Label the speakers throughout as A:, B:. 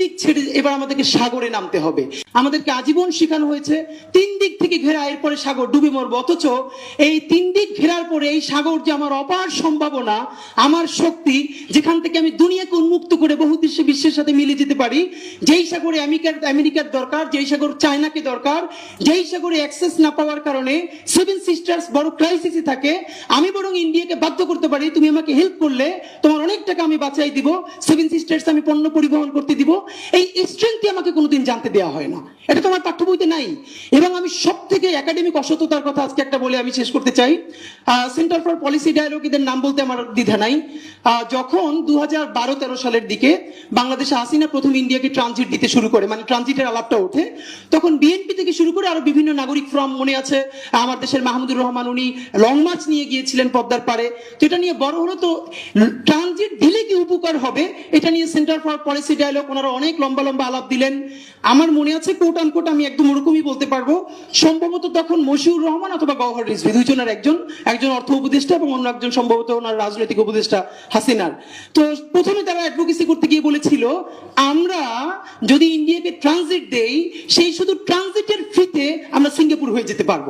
A: দিক ছেড়ে এবার আমাদেরকে সাগরে নামতে হবে। আমাদেরকে আজীবন শেখানো হয়েছে, তিন দিক থেকে ঘেরা, এরপরে সাগর ডুবে মরবো। অথচ এই তিন দিক ঘেরার পরে এই সাগর যে আমার অপার সম্ভাবনা, আমার শক্তি, যেখান থেকে আমি দুনিয়াকে উন্মুক্ত করে বহু দেশে বিশ্বের সাথে মিলে যেতে পারি, যেই সাগরে আমেরিকার আমেরিকার দরকার, যেই সাগর চায়নাকে দরকার, যেই সাগরে অ্যাক্সেস না পাওয়ার কারণে সেভেন সিস্টার্স বড় ক্রাইসিসে থাকে, আমি বরং ইন্ডিয়াকে বাধ্য করতে পারি, তুমি আমাকে হেল্প করলে তোমার অনেক টাকা আমি বাঁচাই দিব, সেভেন সিস্টার্স আমি পণ্য পরিবহন করতে দিব এই স্ট্রেংথটি আমাকে কোনোদিন জানতে দেওয়া হয় না। এটা তোমার পাঠ্য বইতে নাই। এবং আমি সব থেকে একাডেমিক অসততার কথা আজকে একটা বলে আমি শেষ করতে চাই। সেন্টার ফর পলিসি ডায়ালগ এদের নাম বলতে আমার দ্বিধা নাই। যখন দু হাজার বারো তেরো সালের দিকে বাংলাদেশে হাসিনা প্রথম ইন্ডিয়াকে ট্রানজিট দিতে শুরু করে মানে ট্রানজিটের আলাপটা ওঠে, তখন বিএনপি থেকে শুরু করে আরও বিভিন্ন নাগরিক ফ্রম মনে আছে। আমার দেশের মাহমুদুর রহমান, উনি লং মার্চ নিয়ে গিয়েছিলেন পদ্মার পারে তো এটা নিয়ে বড় হলো তো ট্রানজিট দিলে কি উপকার হবে? এটা নিয়ে সেন্টার ফর পলিসি ডায়ালগ ওনারা অনেক লম্বা লম্বা আলাপ দিলেন। আমার মনে আছে কোট আনকোট আমি একদম ওরকমই বলতে পারব। সম্ভবত তখন মশিউর রহমান অথবা গওহর রিজভি, দুইজনের একজন একজন অর্থ উপদেষ্টা এবং অন্য একজন সম্ভবত ওনার রাজনৈতিক উপদেষ্টা হাসিনার। তো প্রথমে তারা অ্যাডভোকেসি করতে গিয়ে বলেছিল, আমরা যদি ইন্ডিয়াকে ট্রানজিট দেই, সেই শুধু ট্রানজিটের ফিতে আমরা সিঙ্গাপুর হয়ে যেতে পারব।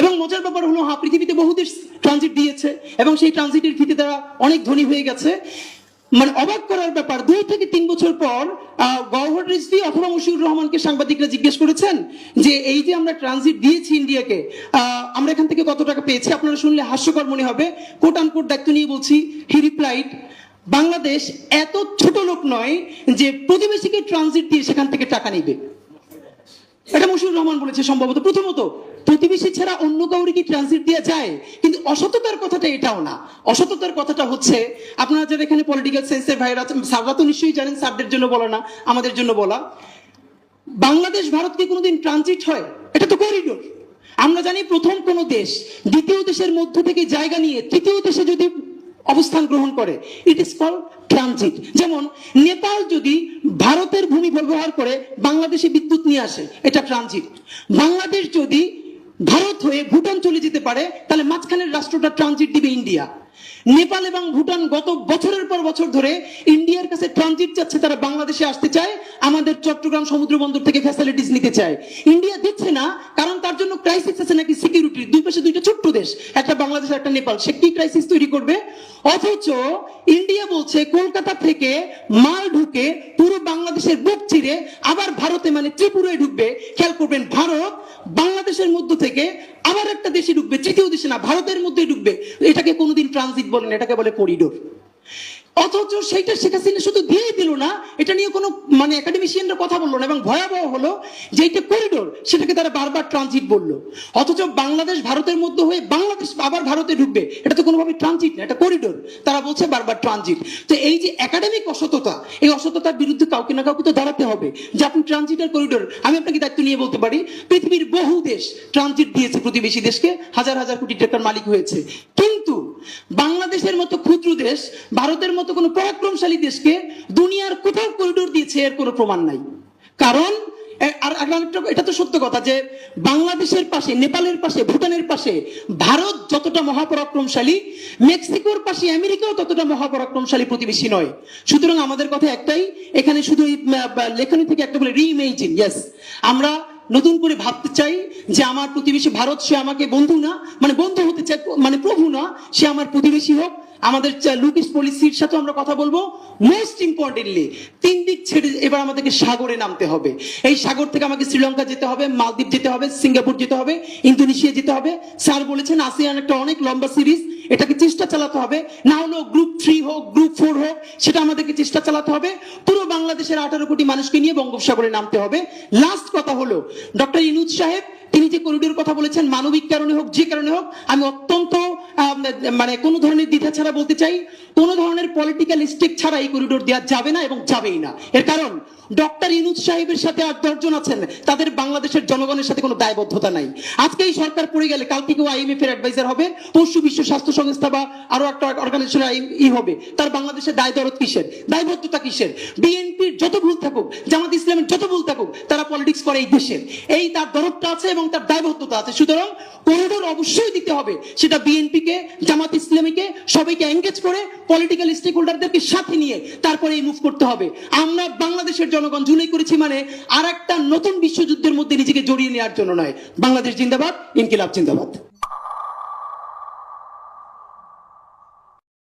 A: এবং মজার ব্যাপার হলো হ্যাঁ পৃথিবীতে বহু দেশ ট্রানজিট দিয়েছে এবং সেই ট্রানজিটের ফিতে তারা অনেক ধনী হয়ে গেছে। মানে অবাক করার ব্যাপার দুই থেকে তিন বছর পর আহ, গওহর রিজভি অথবা মশিউর রহমানকে সাংবাদিকরা জিজ্ঞেস করেছেন যে এই যে আমরা ট্রানজিট দিয়েছি ইন্ডিয়াকে আমরা এখান থেকে কত টাকা পেয়েছি? আপনারা শুনলে হাস্যকর মনে হবে। কোট আনকোট দায়িত্ব নিয়ে বলছি হি রিপ্লাইড বাংলাদেশ এত ছোট লোক নয় যে প্রতিবেশীকে ট্রানজিট দিয়ে সেখান থেকে টাকা নিবে। এটা মশিউর রহমান বলেছে সম্ভবত প্রথমত। প্রতিবেশী ছাড়া অন্য কাউকে কি ট্রানজিট দেওয়া যায়? কিন্তু অসততার কথাটা এটাও না। অসততার কথাটা হচ্ছে, আপনারা যারা এখানে পলিটিক্যাল সায়েন্সের ভাইরা স্যাররা তো নিশ্চয়ই জানেন স্যারদের জন্য বলা না, আমাদের জন্য বলা। বাংলাদেশ ভারত কি কোনোদিন ট্রানজিট হয়? এটা তো করিডোর আমরা জানি প্রথম কোন দেশ, দ্বিতীয় দেশের মধ্য থেকে জায়গা নিয়ে তৃতীয় দেশে যদি অবস্থান গ্রহণ করে ইট ইজ কল ট্রানজিট যেমন, নেপাল যদি ভারতের ভূমি ব্যবহার করে, বাংলাদেশে বিদ্যুৎ নিয়ে আসে, এটা ট্রানজিট বাংলাদেশ যদি ভারত হয়ে ভুটান চলে যেতে পারে, তাহলে মাঝখানের রাষ্ট্রটা ট্রানজিট দিবে ইন্ডিয়া নেপাল এবং ভুটান গত বছরের পর বছর ধরে ইন্ডিয়ার কাছে ট্রানজিট চাচ্ছে তারা বাংলাদেশে আসতে চায়, আমাদের চট্টগ্রাম সমুদ্র বন্দর থেকে ফ্যাসিলিটিস নিতে চায়। ইন্ডিয়া দিচ্ছে না, কারণ তার জন্য ক্রাইসিস আছে নাকি সিকিউরিটির দুই পাশে দুইটা ছোট্ট দেশ, একটা বাংলাদেশ একটা নেপাল। সে কি ক্রাইসিস তৈরি করবে? অথচ ইন্ডিয়া বলছে, কলকাতা থেকে মাল ঢুকে পুরো বাংলাদেশের বুক চিরে আবার ভারতে মানে ত্রিপুরায় ঢুকবে। খেয়াল করবেন, ভারত বাংলাদেশের মধ্য থেকে আবার একটা দেশে ঢুকবে, তৃতীয় দেশে না, ভারতের মধ্যে ঢুকবে। এটাকে কোনোদিন ট্রানজিট বলেন এটাকে বলে করিডোর অথচ সেইটা শেখ হাসিনা শুধু দিয়েই দিল না, এটা নিয়ে কোনো মানে একাডেমিশিয়ানরা কথা বলল না, এবং ভয়াবহ হলো যে এটা করিডোর সেটাকে তারা বারবার ট্রানজিট বলল। অথচ বাংলাদেশ ভারতের মধ্যে হয়ে বাংলাদেশ আবার ভারতে ঢুকবে, এটা তো কোনোভাবে ট্রানজিট না, এটা করিডোর তারা বলছে বারবার ট্রানজিট তো এই যে একাডেমিক অসততা, এই অসততার বিরুদ্ধে কাউকে না কাউকে তো দাঁড়াতে হবে। যে আপনি ট্রানজিট আর করিডোর আমি আপনাকে দায়িত্ব নিয়ে বলতে পারি, পৃথিবীর বহু দেশ ট্রানজিট দিয়েছে প্রতিবেশী দেশকে, হাজার হাজার কোটি টাকার মালিক হয়েছে। কিন্তু বাংলাদেশের মতো ক্ষুদ্র দেশ, ভারতের মতো কোনো পরাক্রমশালী দেশকে দুনিয়ার কোথাও করিডোর দিয়েছে এর কোনো প্রমাণ নাই। কারণ আর এটা তো সত্য কথা যে বাংলাদেশের পাশে, নেপালের পাশে, ভুটানের পাশে ভারত যতটা মহাপরাক্রমশালী, মেক্সিকোর পাশে আমেরিকাও ততটা মহাপরাক্রমশালী প্রতিবেশী নয়। সুতরাং আমাদের কথা একটাই, এখানে শুধু লেখনী থেকে একটা বলে রিইমেজিন ইয়েস আমরা নতুন করে ভাবতে চাই যে আমার প্রতিবেশী ভারত, সে আমাকে বন্ধু না মানে বন্ধু হতে চাই মানে প্রভু না, সে আমার প্রতিবেশী হোক। আমাদের লুকিস পলিসির সাথে আমরা কথা বলব। মোস্ট ইম্পর্টেন্টলি তিন দিক ছেড়ে এবার আমাদেরকে সাগরে নামতে হবে। এই সাগর থেকে আমাকে শ্রীলঙ্কা যেতে হবে, মালদ্বীপ যেতে হবে, সিঙ্গাপুর যেতে হবে, ইন্দোনেশিয়া যেতে হবে। স্যার বলেছেন, আসিয়ান একটা অনেক লম্বা সিরিজ, এটাকে চেষ্টা চালাতে হবে। না হলো গ্রুপ থ্রি হোক গ্রুপ ফোর হোক, সেটা আমাদেরকে চেষ্টা চালাতে হবে। পুরো বাংলাদেশের আঠারো কোটি মানুষকে নিয়ে বঙ্গোপসাগরে নামতে হবে। লাস্ট কথা হলো ডক্টর ইনুজ সাহেব, তিনি যে করিডোর কথা বলেছেন, মানবিক কারণে হোক, যে কারণে হোক, আমি অত্যন্ত মানে কোনো ধরনের দ্বিধা ছাড়া বলতে চাই, কোনো ধরনের পলিটিক্যাল স্টেক ছাড়া এই করিডোর দেওয়া যাবে না এবং যাবেই না। এর কারণ ডক্টর ইনুজ সাহেবের সাথে আর দশজন আছেন। তাদের বাংলাদেশের জনগণের সাথে কোনো দায়বদ্ধতা নাই। আজকে এই সরকার পড়ে গেলে কাল থেকে আইএমএফ এর অ্যাডভাইজার হবে, পরশু বিশ্ব স্বাস্থ্য সংস্থা বা আরও একটা অর্গানাইজেশন ই হবে। তার বাংলাদেশের দায় দরদ কিসের? দায়বদ্ধতা কিসের? বিএনপির যত ভুল থাকুক, জামাত ইসলামের যত ভুল থাকুক, তারা পলিটিক্স করে এই দেশের। এই তার দরদটা আছে এবং তার দায়বদ্ধতা আছে। সুতরাং করিডোর অবশ্যই দিতে হবে। সেটা বিএনপি কে জামাত ইসলামীকে, সবাইকে এঙ্গেজ করে পলিটিক্যাল স্টেক হোল্ডারদেরকে সাথে নিয়ে তারপরে এই মুভ করতে হবে। আমরা বাংলাদেশের জনগণ জুলাই করেছি মানে আর একটা নতুন বিশ্বযুদ্ধের মধ্যে নিজেকে জড়িয়ে নেওয়ার জন্য নয়। বাংলাদেশ জিন্দাবাদ, ইনকিলাব জিন্দাবাদ।